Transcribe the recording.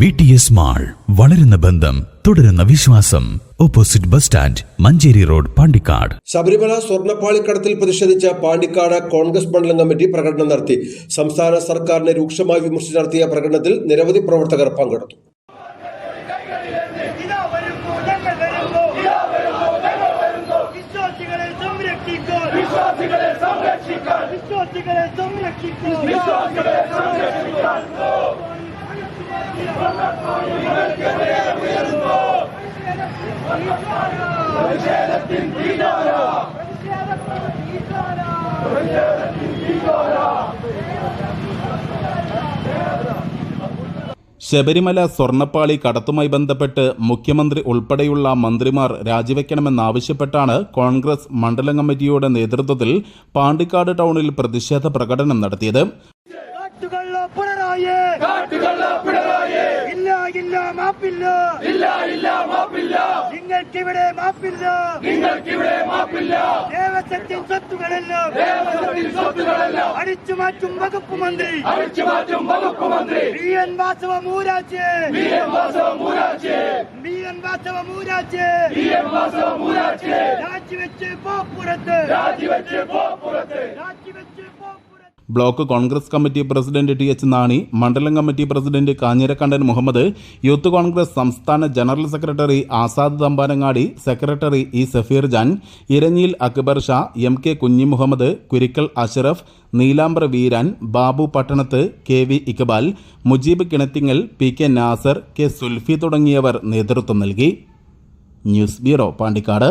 V T S mall വളരുന്ന ബന്ധം തുടരുന്ന വിശ്വാസം. Opposite bus stand Manjeri road Pandikkad. Sabarimala സ്വർണപ്പാളിക്കടത്തിൽ പ്രതിഷേധിച്ച പാണ്ടിക്കാട് കോൺഗ്രസ് മണ്ഡലം കമ്മിറ്റി പ്രകടനം നടത്തി. സംസ്ഥാന സർക്കാരിനെ രൂക്ഷമായി വിമർശിച്ച് നടത്തിയ പ്രകടനത്തിൽ നിരവധി പ്രവർത്തകർ പങ്കെടുത്തു. ഇതാ വരുന്നു വിശ്വാസികളെ സംരക്ഷിക്കാൻ. വിശ്വാസികളെ സംരക്ഷിക്കാൻ. വിശ്വാസികളെ സംരക്ഷിക്കാൻ. വിശ്വാസികളെ സംരക്ഷിക്കാൻ ശബരിമല സ്വർണപ്പാളി കടത്തുമായി ബന്ധപ്പെട്ട് മുഖ്യമന്ത്രി ഉൾപ്പെടെയുള്ള മന്ത്രിമാർ രാജിവെക്കണമെന്നാവശ്യപ്പെട്ടാണ് കോൺഗ്രസ് മണ്ഡലം കമ്മിറ്റിയുടെ നേതൃത്വത്തിൽ പാണ്ടിക്കാട് ടൗണിൽ പ്രതിഷേധ പ്രകടനം നടത്തിയത്. കാട്ടുകള്ള പിണറായി കാട്ടുകള്ള പിണറായേ ഇല്ല ഇല്ല മാപ്പില്ല. ഇല്ല ഇല്ല മാപ്പില്ല. നിങ്ങൾക്കിവിടെ മാപ്പില്ല. നിങ്ങൾക്കിവിടെ മാപ്പില്ല. ദേവസ്വത്തിൻ സ്വത്തുകളെല്ലാം. ദേവസ്വത്തിൻ സ്വത്തുകളെല്ലാം. അടിച്ചു മാറ്റും വകുപ്പ് മന്ത്രി. അടിച്ചു മാറ്റും വകുപ്പ് മന്ത്രി. വി എൻ വാസവ മൂരാജ്. വി എൻ വാസവ മൂരാജ്. വി എൻ വാസവ മൂരാജ്. വി എൻ വാസവ മൂരാജ്. രാജിവെച്ച് പോ പുറത്ത് രാജിവെച്ച് പോ പുറത്ത് രാജിവെച്ച് പോ പുറത്ത് block Congress committee president T H Nani മണ്ഡലം committee president Kanjirakandan Muhammad youth Congress സംസ്ഥാന general secretary Azad Thambanangadi secretary E Safeer Jan Iranjiyil Akbar Shah M K Kunhi Muhammad Kurikkal Ashraf Neelambar Veeran Babu Pattanath K V Iqbal Mujeeb Kinathingal P K Nasar K Sulfi തുടങ്ങിയവർ നേതൃത്വം നൽകി. News bureau Pandikkad.